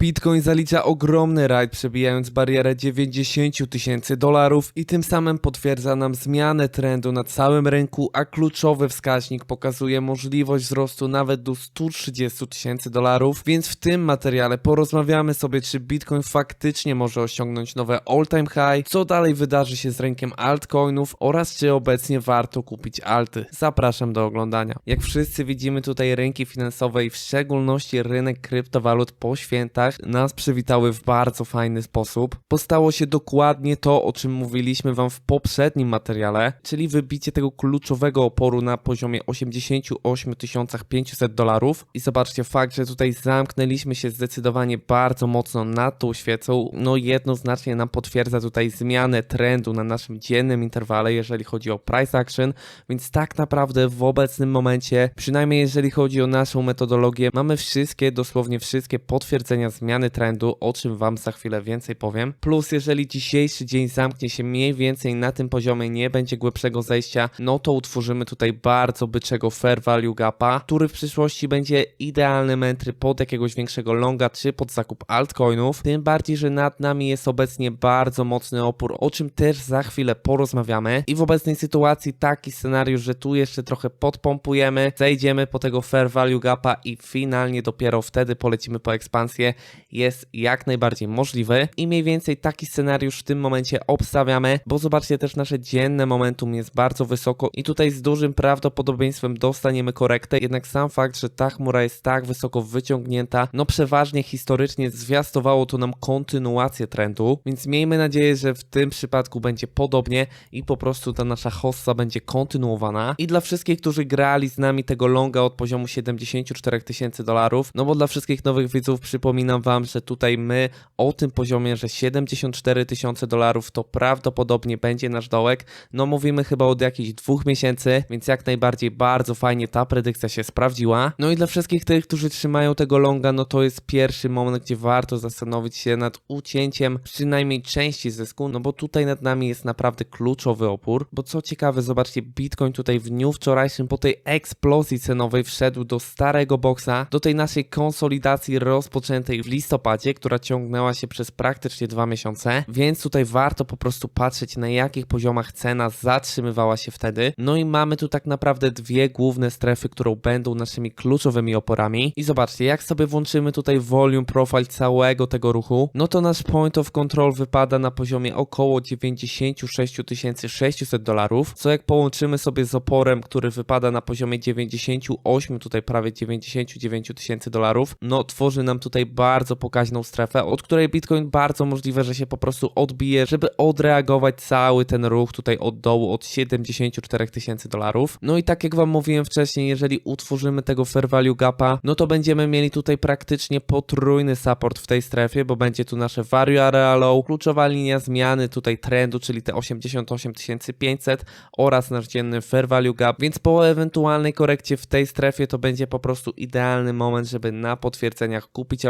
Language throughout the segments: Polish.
Bitcoin zalicza ogromny rajd, przebijając barierę 90 tysięcy dolarów i tym samym potwierdza nam zmianę trendu na całym rynku, a kluczowy wskaźnik pokazuje możliwość wzrostu nawet do 130 tysięcy dolarów, więc w tym materiale porozmawiamy sobie, czy Bitcoin faktycznie może osiągnąć nowe all-time high, co dalej wydarzy się z rynkiem altcoinów oraz czy obecnie warto kupić alty. Zapraszam do oglądania. Jak wszyscy widzimy tutaj rynki finansowe i w szczególności rynek kryptowalut po świętach nas przywitały w bardzo fajny sposób. Postało się dokładnie to, o czym mówiliśmy wam w poprzednim materiale, czyli wybicie tego kluczowego oporu na poziomie 88 500 dolarów. I zobaczcie, fakt, że tutaj zamknęliśmy się zdecydowanie bardzo mocno nad tą świecą, no jednoznacznie nam potwierdza tutaj zmianę trendu na naszym dziennym interwale, jeżeli chodzi o price action, więc tak naprawdę w obecnym momencie, przynajmniej jeżeli chodzi o naszą metodologię, mamy wszystkie, dosłownie wszystkie potwierdzenia zmiany trendu, o czym Wam za chwilę więcej powiem. Plus, jeżeli dzisiejszy dzień zamknie się mniej więcej na tym poziomie, nie będzie głębszego zejścia, no to utworzymy tutaj bardzo byczego fair value gapa, który w przyszłości będzie idealnym entry pod jakiegoś większego longa, czy pod zakup altcoinów. Tym bardziej, że nad nami jest obecnie bardzo mocny opór, o czym też za chwilę porozmawiamy. I w obecnej sytuacji taki scenariusz, że tu jeszcze trochę podpompujemy, zejdziemy po tego fair value gapa i finalnie dopiero wtedy polecimy po ekspansję, jest jak najbardziej możliwy. I mniej więcej taki scenariusz w tym momencie obstawiamy, bo zobaczcie też nasze dzienne momentum jest bardzo wysoko i tutaj z dużym prawdopodobieństwem dostaniemy korektę, jednak sam fakt, że ta chmura jest tak wysoko wyciągnięta, no przeważnie historycznie zwiastowało to nam kontynuację trendu, więc miejmy nadzieję, że w tym przypadku będzie podobnie i po prostu ta nasza hossa będzie kontynuowana. I dla wszystkich, którzy grali z nami tego longa od poziomu 74 tysięcy dolarów, no bo dla wszystkich nowych widzów przypominam wam, że tutaj my o tym poziomie, że 74 tysiące dolarów to prawdopodobnie będzie nasz dołek, no mówimy chyba od jakichś dwóch miesięcy, więc jak najbardziej bardzo fajnie ta predykcja się sprawdziła. No i dla wszystkich tych, którzy trzymają tego longa, no to jest pierwszy moment, gdzie warto zastanowić się nad ucięciem przynajmniej części zysku, no bo tutaj nad nami jest naprawdę kluczowy opór, bo co ciekawe, zobaczcie, Bitcoin tutaj w dniu wczorajszym po tej eksplozji cenowej wszedł do starego boksa, do tej naszej konsolidacji rozpoczętej listopadzie, która ciągnęła się przez praktycznie dwa miesiące, więc tutaj warto po prostu patrzeć na jakich poziomach cena zatrzymywała się wtedy. No i mamy tu tak naprawdę dwie główne strefy, które będą naszymi kluczowymi oporami. I zobaczcie, jak sobie włączymy tutaj volume profile całego tego ruchu, no to nasz point of control wypada na poziomie około 96 600 dolarów, co jak połączymy sobie z oporem, który wypada na poziomie 98, tutaj prawie 99 tysięcy dolarów, no tworzy nam tutaj bardzo pokaźną strefę, od której Bitcoin bardzo możliwe, że się po prostu odbije, żeby odreagować cały ten ruch tutaj od dołu od 74 tysięcy dolarów. No i tak jak wam mówiłem wcześniej, jeżeli utworzymy tego fair value gapa, no to będziemy mieli tutaj praktycznie potrójny support w tej strefie, bo będzie tu nasze value area low, kluczowa linia zmiany tutaj trendu, czyli te 88 500 oraz nasz dzienny fair value gap, więc po ewentualnej korekcie w tej strefie to będzie po prostu idealny moment, żeby na potwierdzeniach kupić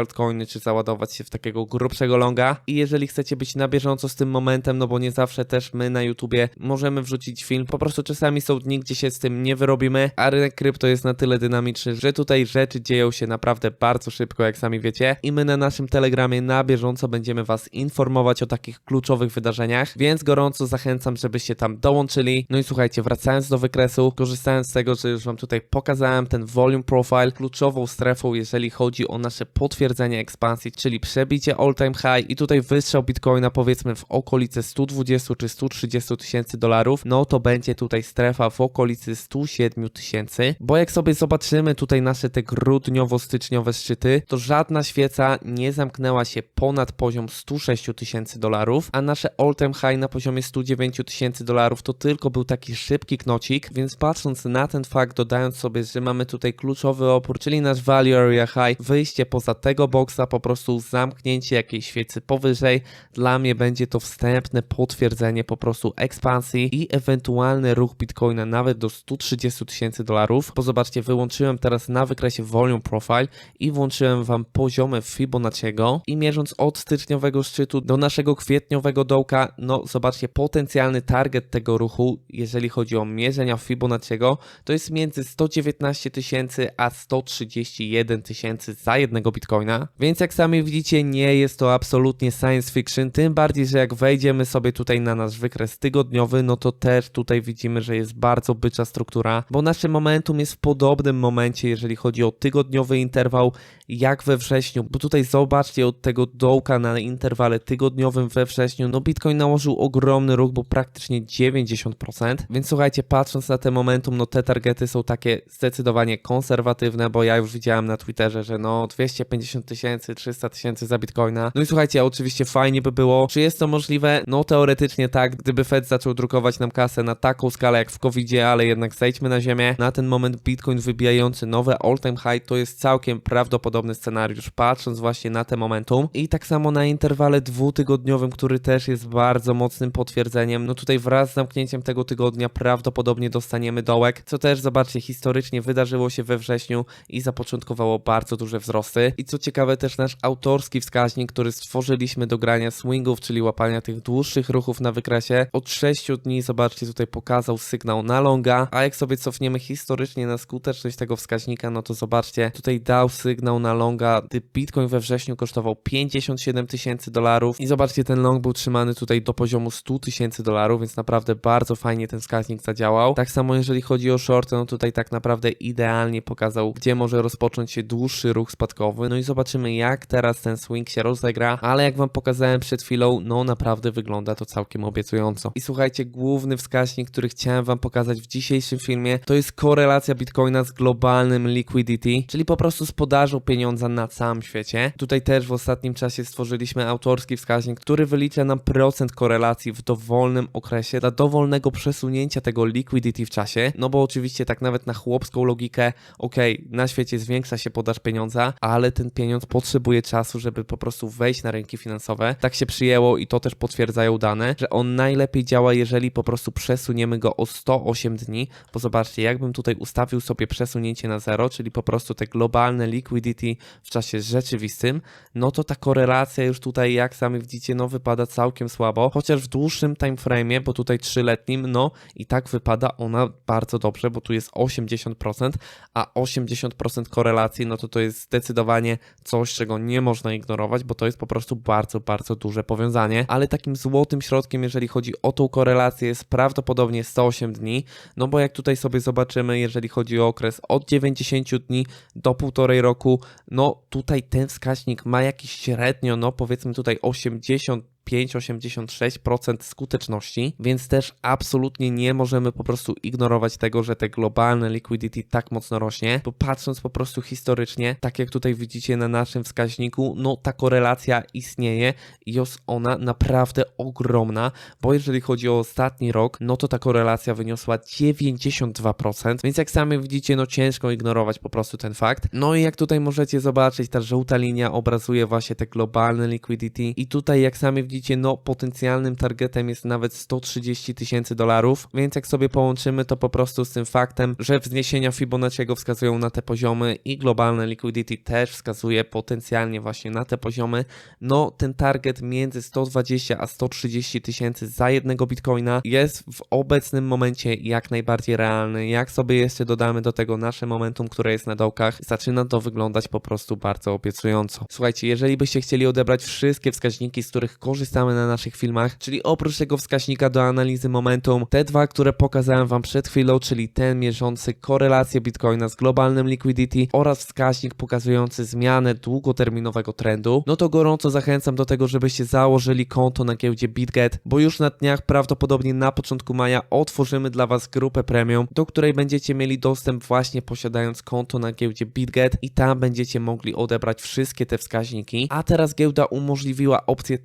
czy załadować się w takiego grubszego longa. I jeżeli chcecie być na bieżąco z tym momentem, no bo nie zawsze też my na YouTubie możemy wrzucić film, po prostu czasami są dni, gdzie się z tym nie wyrobimy, a rynek krypto jest na tyle dynamiczny, że tutaj rzeczy dzieją się naprawdę bardzo szybko, jak sami wiecie. I my na naszym telegramie na bieżąco będziemy was informować o takich kluczowych wydarzeniach, więc gorąco zachęcam, żebyście tam dołączyli. No i słuchajcie, wracając do wykresu, korzystając z tego, że już wam tutaj pokazałem ten volume profile, kluczową strefą, jeżeli chodzi o nasze potwierdzenie ekspansji, czyli przebicie all time high i tutaj wystrzał Bitcoina powiedzmy w okolice 120 czy 130 tysięcy dolarów, no to będzie tutaj strefa w okolicy 107 tysięcy, bo jak sobie zobaczymy tutaj nasze te grudniowo-styczniowe szczyty, to żadna świeca nie zamknęła się ponad poziom 106 tysięcy dolarów, a nasze all time high na poziomie 109 tysięcy dolarów to tylko był taki szybki knocik, więc patrząc na ten fakt, dodając sobie, że mamy tutaj kluczowy opór, czyli nasz value area high, wyjście poza tego boksa, po prostu zamknięcie jakiejś świecy powyżej, dla mnie będzie to wstępne potwierdzenie po prostu ekspansji i ewentualny ruch Bitcoina nawet do 130 tysięcy dolarów, bo zobaczcie, wyłączyłem teraz na wykresie volume profile i włączyłem wam poziomy Fibonacciego. I mierząc od styczniowego szczytu do naszego kwietniowego dołka, no zobaczcie, potencjalny target tego ruchu, jeżeli chodzi o mierzenia Fibonacciego, to jest między 119 tysięcy a 131 tysięcy za jednego bitcoina, Więc jak sami widzicie, nie jest to absolutnie science fiction, tym bardziej, że jak wejdziemy sobie tutaj na nasz wykres tygodniowy, no to też tutaj widzimy, że jest bardzo bycza struktura, bo nasze momentum jest w podobnym momencie, jeżeli chodzi o tygodniowy interwał, jak we wrześniu, bo tutaj zobaczcie od tego dołka na interwale tygodniowym we wrześniu, no Bitcoin nałożył ogromny ruch, bo praktycznie 90%, więc słuchajcie, patrząc na te momentum, no te targety są takie zdecydowanie konserwatywne, bo ja już widziałem na Twitterze, że no 250 tysięcy, 300 tysięcy za Bitcoina, no i słuchajcie, oczywiście fajnie by było, czy jest to możliwe? No teoretycznie tak, gdyby Fed zaczął drukować nam kasę na taką skalę jak w covid ale jednak zejdźmy na ziemię, na ten moment Bitcoin wybijający nowe all-time high to jest całkiem prawdopodobny scenariusz, patrząc właśnie na te momentum. I tak samo na interwale dwutygodniowym, który też jest bardzo mocnym potwierdzeniem, no tutaj wraz z zamknięciem tego tygodnia prawdopodobnie dostaniemy dołek, co też zobaczcie historycznie wydarzyło się we wrześniu i zapoczątkowało bardzo duże wzrosty. I co ciekawe też nasz autorski wskaźnik, który stworzyliśmy do grania swingów, czyli łapania tych dłuższych ruchów na wykresie, od 6 dni zobaczcie tutaj pokazał sygnał na longa, a jak sobie cofniemy historycznie na skuteczność tego wskaźnika, no to zobaczcie, tutaj dał sygnał na longa, gdy Bitcoin we wrześniu kosztował 57 tysięcy dolarów. I zobaczcie, ten long był trzymany tutaj do poziomu 100 tysięcy dolarów, więc naprawdę bardzo fajnie ten wskaźnik zadziałał. Tak samo jeżeli chodzi o shorty, no tutaj tak naprawdę idealnie pokazał, gdzie może rozpocząć się dłuższy ruch spadkowy, no i zobaczymy jak teraz ten swing się rozegra, ale jak wam pokazałem przed chwilą, no naprawdę wygląda to całkiem obiecująco. I słuchajcie, główny wskaźnik, który chciałem wam pokazać w dzisiejszym filmie, to jest korelacja Bitcoina z globalnym liquidity, czyli po prostu z podażą pieniądza na całym świecie. Tutaj też w ostatnim czasie stworzyliśmy autorski wskaźnik, który wylicza nam procent korelacji w dowolnym okresie dla dowolnego przesunięcia tego liquidity w czasie, no bo oczywiście tak nawet na chłopską logikę, okej, na świecie zwiększa się podaż pieniądza, ale ten pieniądz potrzebuje czasu, żeby po prostu wejść na rynki finansowe. Tak się przyjęło i to też potwierdzają dane, że on najlepiej działa, jeżeli po prostu przesuniemy go o 108 dni, bo zobaczcie, jakbym tutaj ustawił sobie przesunięcie na zero, czyli po prostu te globalne liquidity w czasie rzeczywistym, no to ta korelacja już tutaj, jak sami widzicie, no wypada całkiem słabo, chociaż w dłuższym time frame'ie, bo tutaj trzyletnim, no i tak wypada ona bardzo dobrze, bo tu jest 80%, a 80% korelacji, no to to jest zdecydowanie coś, czego nie można ignorować, bo to jest po prostu bardzo, bardzo duże powiązanie, ale takim złotym środkiem, jeżeli chodzi o tą korelację, jest prawdopodobnie 108 dni, no bo jak tutaj sobie zobaczymy, jeżeli chodzi o okres od 90 dni do półtorej roku, no tutaj ten wskaźnik ma jakiś średnio, no powiedzmy tutaj 80 5-86% skuteczności, więc też absolutnie nie możemy po prostu ignorować tego, że te globalne liquidity tak mocno rośnie, bo patrząc po prostu historycznie, tak jak tutaj widzicie na naszym wskaźniku, no ta korelacja istnieje i jest ona naprawdę ogromna, bo jeżeli chodzi o ostatni rok, no to ta korelacja wyniosła 92%, więc jak sami widzicie, no ciężko ignorować po prostu ten fakt. No i jak tutaj możecie zobaczyć, ta żółta linia obrazuje właśnie te globalne liquidity i tutaj jak sami widzicie, no potencjalnym targetem jest nawet 130 tysięcy dolarów, więc jak sobie połączymy to po prostu z tym faktem, że wzniesienia Fibonacciego wskazują na te poziomy i globalne liquidity też wskazuje potencjalnie właśnie na te poziomy, no ten target między 120 a 130 tysięcy za jednego bitcoina jest w obecnym momencie jak najbardziej realny. Jak sobie jeszcze dodamy do tego nasze momentum, które jest na dołkach, zaczyna to wyglądać po prostu bardzo obiecująco. Słuchajcie, jeżeli byście chcieli odebrać wszystkie wskaźniki, z których korzystamy na naszych filmach, czyli oprócz tego wskaźnika do analizy momentum, te dwa, które pokazałem wam przed chwilą, czyli ten mierzący korelację bitcoina z globalnym liquidity oraz wskaźnik pokazujący zmianę długoterminowego trendu, no to gorąco zachęcam do tego, żebyście założyli konto na giełdzie BitGet, bo już na dniach prawdopodobnie na początku maja otworzymy dla was grupę premium, do której będziecie mieli dostęp właśnie posiadając konto na giełdzie BitGet i tam będziecie mogli odebrać wszystkie te wskaźniki. A teraz giełda umożliwiła opcję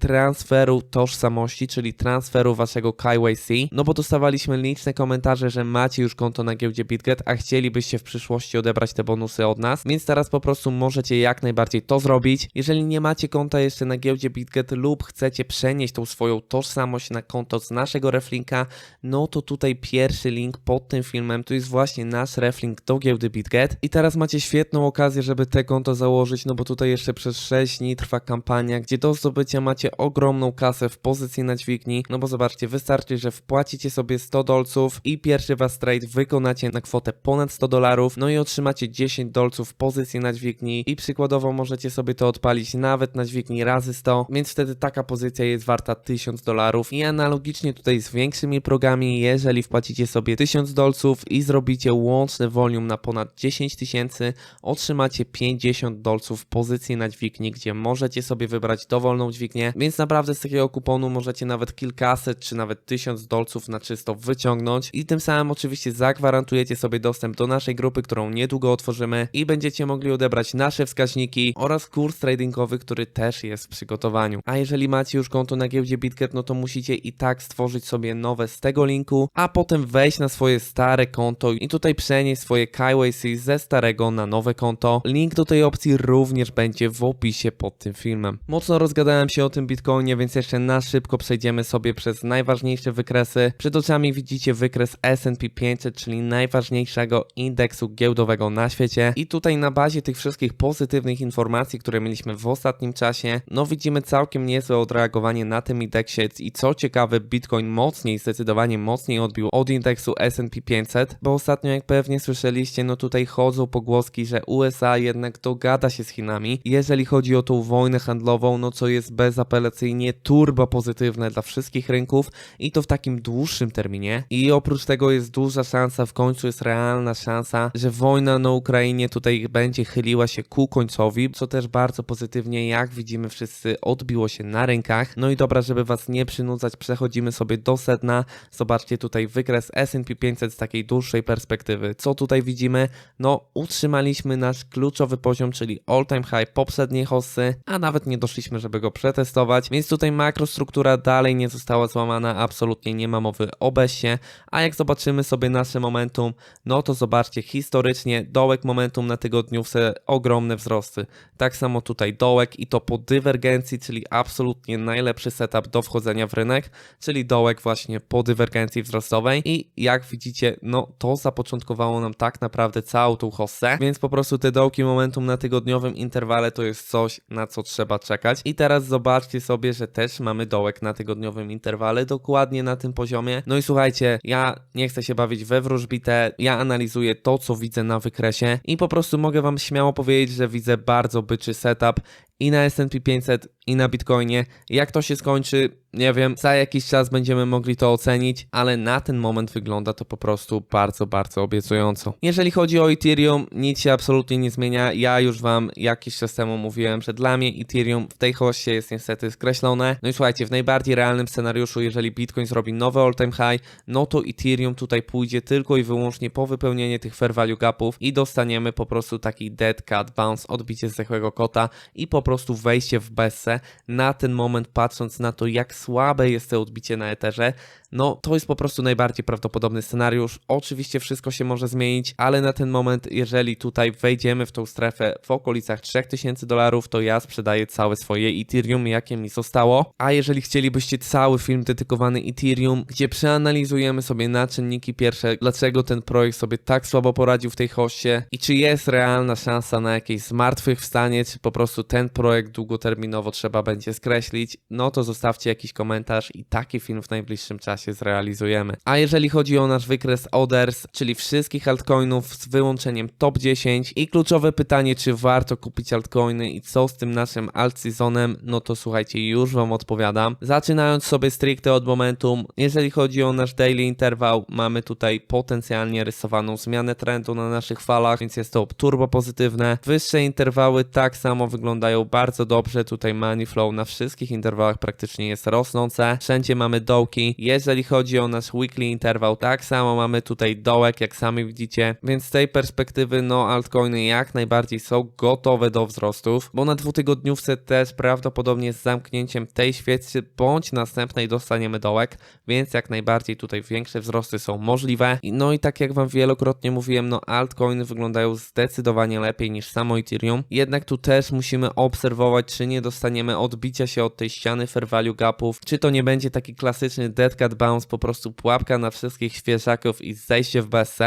transferu tożsamości, czyli transferu waszego KYC, no bo dostawaliśmy liczne komentarze, że macie już konto na giełdzie BitGet, a chcielibyście w przyszłości odebrać te bonusy od nas, więc teraz po prostu możecie jak najbardziej to zrobić. Jeżeli nie macie konta jeszcze na giełdzie BitGet lub chcecie przenieść tą swoją tożsamość na konto z naszego reflinka, no to tutaj pierwszy link pod tym filmem to jest właśnie nasz reflink do giełdy BitGet. I teraz macie świetną okazję, żeby te konto założyć, no bo tutaj jeszcze przez 6 dni trwa kampania, gdzie do zdobycia macie ogromną ogromną kasę w na dźwigni, no bo zobaczcie, wystarczy, że wpłacicie sobie 100 dolców i pierwszy was trade wykonacie na kwotę ponad 100 dolarów, no i otrzymacie 10 dolców pozycji na dźwigni i przykładowo możecie sobie to odpalić nawet na dźwigni razy 100, więc wtedy taka pozycja jest warta 1000 dolarów. I analogicznie tutaj z większymi progami, jeżeli wpłacicie sobie 1000 dolców i zrobicie łączne volume na ponad 10 tysięcy, otrzymacie 50 dolców pozycji na dźwigni, gdzie możecie sobie wybrać dowolną dźwignię, więc naprawdę z takiego kuponu możecie nawet kilkaset czy nawet 1000 dolców na czysto wyciągnąć i tym samym oczywiście zagwarantujecie sobie dostęp do naszej grupy, którą niedługo otworzymy i będziecie mogli odebrać nasze wskaźniki oraz kurs tradingowy, który też jest w przygotowaniu. A jeżeli macie już konto na giełdzie BitGet, no to musicie i tak stworzyć sobie nowe z tego linku, a potem wejść na swoje stare konto i tutaj przenieść swoje KYC ze starego na nowe konto. Link do tej opcji również będzie w opisie pod tym filmem. Mocno rozgadałem się o tym Bitcoinie, więc jeszcze na szybko przejdziemy sobie przez najważniejsze wykresy. Przed oczami widzicie wykres S&P 500, czyli najważniejszego indeksu giełdowego na świecie. I tutaj na bazie tych wszystkich pozytywnych informacji, które mieliśmy w ostatnim czasie, no widzimy całkiem niezłe odreagowanie na tym indeksie i co ciekawe, Bitcoin mocniej, zdecydowanie mocniej odbił od indeksu S&P 500, bo ostatnio jak pewnie słyszeliście, no tutaj chodzą pogłoski, że USA jednak dogada się z Chinami, jeżeli chodzi o tą wojnę handlową, no co jest bezapelacyjnie turbo pozytywne dla wszystkich rynków i to w takim dłuższym terminie. I oprócz tego jest duża szansa, w końcu jest realna szansa, że wojna na Ukrainie tutaj będzie chyliła się ku końcowi, co też bardzo pozytywnie, jak widzimy wszyscy, odbiło się na rynkach. No i dobra, żeby was nie przynudzać, przechodzimy sobie do sedna. Zobaczcie tutaj wykres S&P 500 z takiej dłuższej perspektywy. Co tutaj widzimy? No, utrzymaliśmy nasz kluczowy poziom, czyli all time high poprzedniej hossy, a nawet nie doszliśmy, żeby go przetestować, więc tutaj makrostruktura dalej nie została złamana, absolutnie nie ma mowy o besie, a jak zobaczymy sobie nasze momentum, no to zobaczcie, historycznie dołek momentum na tygodniówce ogromne wzrosty. Tak samo tutaj dołek i to po dywergencji, czyli absolutnie najlepszy setup do wchodzenia w rynek, czyli dołek właśnie po dywergencji wzrostowej i jak widzicie, no to zapoczątkowało nam tak naprawdę całą tą hossę, więc po prostu te dołki momentum na tygodniowym interwale to jest coś, na co trzeba czekać. I teraz zobaczcie sobie, że też mamy dołek na tygodniowym interwale, dokładnie na tym poziomie. No i słuchajcie, ja nie chcę się bawić we wróżbitę, ja analizuję to, co widzę na wykresie i po prostu mogę wam śmiało powiedzieć, że widzę bardzo byczy setup i na S&P 500 i na Bitcoinie. Jak to się skończy, nie wiem, za jakiś czas będziemy mogli to ocenić, ale na ten moment wygląda to po prostu bardzo, bardzo obiecująco. Jeżeli chodzi o Ethereum, nic się absolutnie nie zmienia. Ja już wam jakiś czas temu mówiłem, że dla mnie Ethereum w tej hoście jest niestety skreślone. No i słuchajcie, w najbardziej realnym scenariuszu, jeżeli Bitcoin zrobi nowe all-time high, no to Ethereum tutaj pójdzie tylko i wyłącznie po wypełnienie tych fair value gapów i dostaniemy po prostu taki dead cat bounce, odbicie zdechłego kota i po prostu wejście w bessę. Na ten moment, patrząc na to, jak słabe jest to odbicie na Etherze, no to jest po prostu najbardziej prawdopodobny scenariusz. Oczywiście wszystko się może zmienić, ale na ten moment, jeżeli tutaj wejdziemy w tą strefę w okolicach 3000 dolarów, to ja sprzedaję całe swoje Ethereum, jakie mi zostało. A jeżeli chcielibyście cały film dedykowany Ethereum, gdzie przeanalizujemy sobie na czynniki pierwsze, dlaczego ten projekt sobie tak słabo poradził w tej hoście i czy jest realna szansa na jakieś zmartwychwstanie, czy po prostu ten projekt długoterminowo trzeba będzie skreślić, no to zostawcie jakiś komentarz i taki film w najbliższym czasie zrealizujemy. A jeżeli chodzi o nasz wykres Others, czyli wszystkich altcoinów z wyłączeniem top 10 i kluczowe pytanie, czy warto kupić altcoiny i co z tym naszym alt seasonem, no to słuchajcie, już wam odpowiadam. Zaczynając sobie stricte od momentum, jeżeli chodzi o nasz daily interwał, mamy tutaj potencjalnie rysowaną zmianę trendu na naszych falach, więc jest to turbo pozytywne. Wyższe interwały tak samo wyglądają bardzo dobrze, tutaj money flow na wszystkich interwałach praktycznie jest rosnące, wszędzie mamy dołki. Jeżeli chodzi o nasz weekly interwał, tak samo mamy tutaj dołek, jak sami widzicie, więc z tej perspektywy no altcoiny jak najbardziej są gotowe do wzrostów, bo na dwutygodniówce też prawdopodobnie z zamknięciem tej świecy bądź następnej dostaniemy dołek, więc jak najbardziej tutaj większe wzrosty są możliwe. No i tak jak wam wielokrotnie mówiłem, no altcoiny wyglądają zdecydowanie lepiej niż samo Ethereum, jednak tu też musimy obserwować, czy nie dostaniemy odbicia się od tej ściany fair value gapów, czy to nie będzie taki klasyczny dead cat bounce, po prostu pułapka na wszystkich świeżaków i zejście w BSC.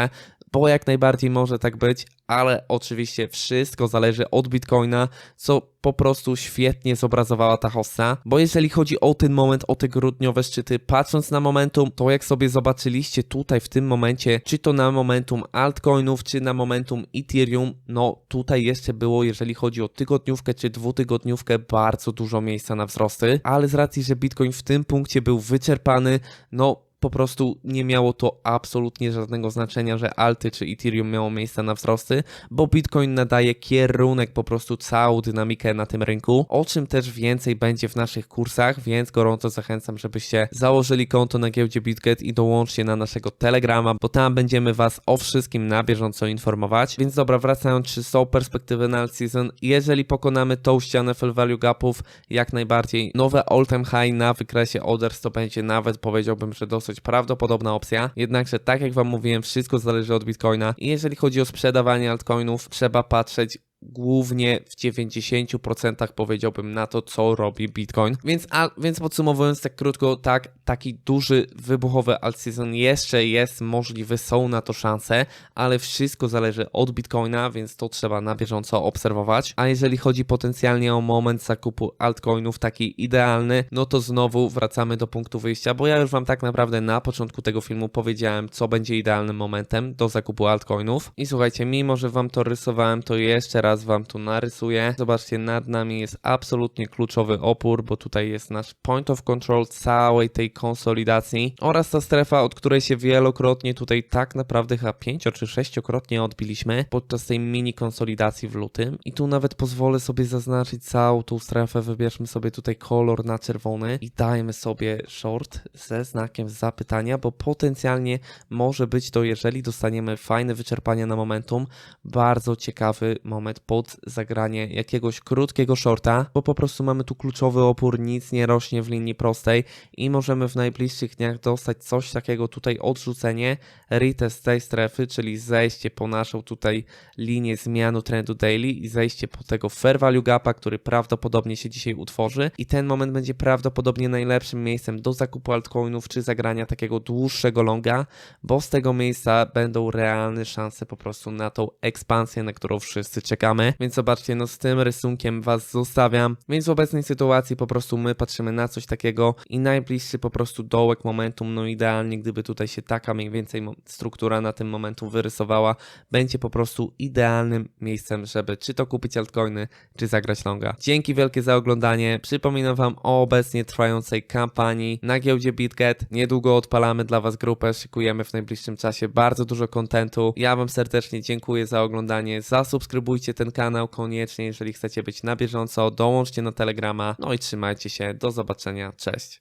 Bo jak najbardziej może tak być, ale oczywiście wszystko zależy od Bitcoina, co po prostu świetnie zobrazowała ta hossa, bo jeżeli chodzi o ten moment, o te grudniowe szczyty, patrząc na momentum, to jak sobie zobaczyliście tutaj w tym momencie, czy to na momentum altcoinów, czy na momentum Ethereum, no tutaj jeszcze było, jeżeli chodzi o tygodniówkę czy dwutygodniówkę, bardzo dużo miejsca na wzrosty, ale z racji, że Bitcoin w tym punkcie był wyczerpany, no po prostu nie miało to absolutnie żadnego znaczenia, że alty czy Ethereum miało miejsce na wzrosty, bo Bitcoin nadaje kierunek, po prostu całą dynamikę na tym rynku, o czym też więcej będzie w naszych kursach, więc gorąco zachęcam, żebyście założyli konto na giełdzie BitGet i dołączcie na naszego Telegrama, bo tam będziemy Was o wszystkim na bieżąco informować. Więc dobra, wracając, czy są perspektywy na season? Jeżeli pokonamy tą ścianę fair value gapów, jak najbardziej nowe all-time high na wykresie orders to będzie nawet, powiedziałbym, że dosyć prawdopodobna opcja. Jednakże, tak jak Wam mówiłem, wszystko zależy od Bitcoina i jeżeli chodzi o sprzedawanie altcoinów, trzeba patrzeć głównie w 90% powiedziałbym na to, co robi Bitcoin. Więc, a, więc podsumowując tak krótko, tak, taki duży, wybuchowy alt season jeszcze jest możliwy, są na to szanse, ale wszystko zależy od Bitcoina, więc to trzeba na bieżąco obserwować. A jeżeli chodzi potencjalnie o moment zakupu altcoinów, taki idealny, no to znowu wracamy do punktu wyjścia, bo ja już Wam tak naprawdę na początku tego filmu powiedziałem, co będzie idealnym momentem do zakupu altcoinów. I słuchajcie, mimo że Wam to rysowałem, to jeszcze raz Wam tu narysuję. Zobaczcie, nad nami jest absolutnie kluczowy opór, bo tutaj jest nasz point of control całej tej konsolidacji oraz ta strefa, od której się wielokrotnie tutaj tak naprawdę chyba pięcio czy sześciokrotnie odbiliśmy podczas tej mini konsolidacji w lutym. I tu nawet pozwolę sobie zaznaczyć całą tą strefę, wybierzmy sobie tutaj kolor na czerwony i dajmy sobie short ze znakiem zapytania, bo potencjalnie może być to, jeżeli dostaniemy fajne wyczerpanie na momentum, bardzo ciekawy moment pod zagranie jakiegoś krótkiego shorta, bo po prostu mamy tu kluczowy opór, nic nie rośnie w linii prostej i możemy w najbliższych dniach dostać coś takiego tutaj odrzucenie, retest tej strefy, czyli zejście po naszą tutaj linię zmianu trendu daily i zejście po tego fair value gapa, który prawdopodobnie się dzisiaj utworzy i ten moment będzie prawdopodobnie najlepszym miejscem do zakupu altcoinów czy zagrania takiego dłuższego longa, bo z tego miejsca będą realne szanse po prostu na tą ekspansję, na którą wszyscy czekamy. Więc zobaczcie, no z tym rysunkiem was zostawiam. Więc w obecnej sytuacji po prostu my patrzymy na coś takiego i najbliższy po prostu dołek momentum, no idealnie gdyby tutaj się taka mniej więcej struktura na tym momentum wyrysowała, będzie po prostu idealnym miejscem, żeby czy to kupić altcoiny, czy zagrać longa. Dzięki wielkie za oglądanie. Przypominam wam o obecnie trwającej kampanii na giełdzie BitGet. Niedługo odpalamy dla was grupę, szykujemy w najbliższym czasie bardzo dużo kontentu. Ja wam serdecznie dziękuję za oglądanie. Zasubskrybujcie ten kanał koniecznie, jeżeli chcecie być na bieżąco. Dołączcie na Telegrama. No i trzymajcie się. Do zobaczenia. Cześć.